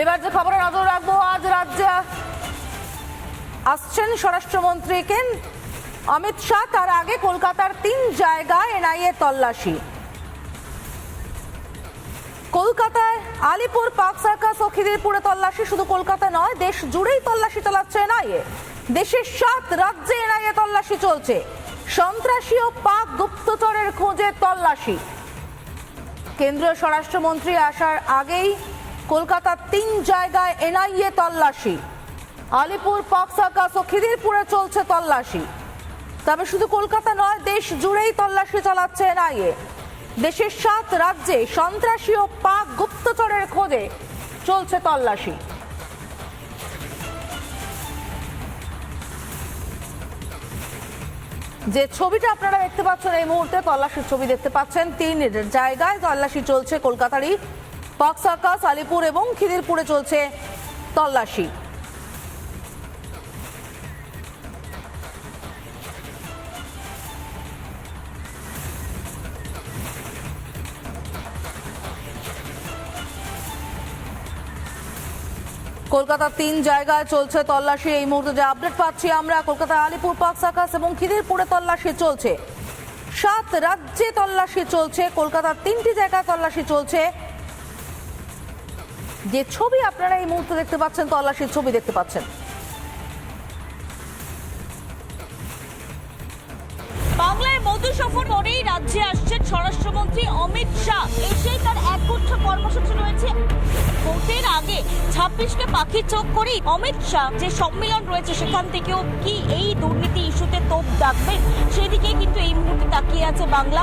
এবার যে খবরে নজর রাখব, আজ রাজ্যে আসছেন স্বরাষ্ট্রমন্ত্রী কেন অমিত শাহ, তার আগে কলকাতার তিন জায়গায় এনআইএ তল্লাশি। কলকাতায় আলিপুর পার্ক সার্কাস ও খিদিরপুরে তল্লাশি, শুধু কলকাতা নয়, দেশ জুড়েই তল্লাশি চালাচ্ছে এনআইএ। দেশের সাত রাজ্যে এনআইএ তল্লাশি চলছে। সন্ত্রাসী ও পাক গুপ্তচরের খোঁজে তল্লাশি। কেন্দ্রীয় স্বরাষ্ট্রমন্ত্রী আসার আগেই কলকাতার তিন জায়গায় এনআইএ তল্লাশি। আলিপুর পাক সার্কাস ও খিদিরপুরে চলছে তল্লাশি। তবে শুধু কলকাতা নয়, দেশ জুড়েই তল্লাশি চালাচ্ছে এনআইএ। দেশের সাত রাজ্যে সন্ত্রাসী ও পাক গুপ্তচরের খোঁজে চলছে তল্লাশি। যে ছবিটা আপনারা দেখতে পাচ্ছেন এই মুহূর্তে, তল্লাশির ছবি দেখতে পাচ্ছেন। তিন জায়গায় তল্লাশি চলছে কলকাতারই পাক সার্কাস আলিপুর এবং খিদিরপুরে চলছে তল্লাশি। কলকাতার তিন জায়গায় চলছে তল্লাশি। এই মুহূর্তে যে আপডেট পাচ্ছি আমরা কলকাতার আলিপুর পার্ক সার্কাস এবং খিদিরপুরে তল্লাশি চলছে। সাত রাজ্যে তল্লাশি চলছে, কলকাতার তিনটি জায়গায় তল্লাশি চলছে। যে ছবি আপনারা এই মুহূর্তে দেখতে পাচ্ছেন, তল্লাশির ছবি দেখতে পাচ্ছেন। বাংলায় মধু সফর পরেই রাজ্যে আসছেন স্বরাষ্ট্রমন্ত্রী অমিত শাহ। এসেই তার একগুচ্ছ কর্মসূচি রয়েছে। ভোটের আগে ছাব্বিশকে পাখির চোখ করেই অমিত শাহ যে সম্মেলন রয়েছে, সেখান থেকেও কি এই দুর্নীতি ইস্যুতে তোপ ডাকবেন সেদিকে কিন্তু এই মুহূর্তে তাকিয়ে আছে বাংলা।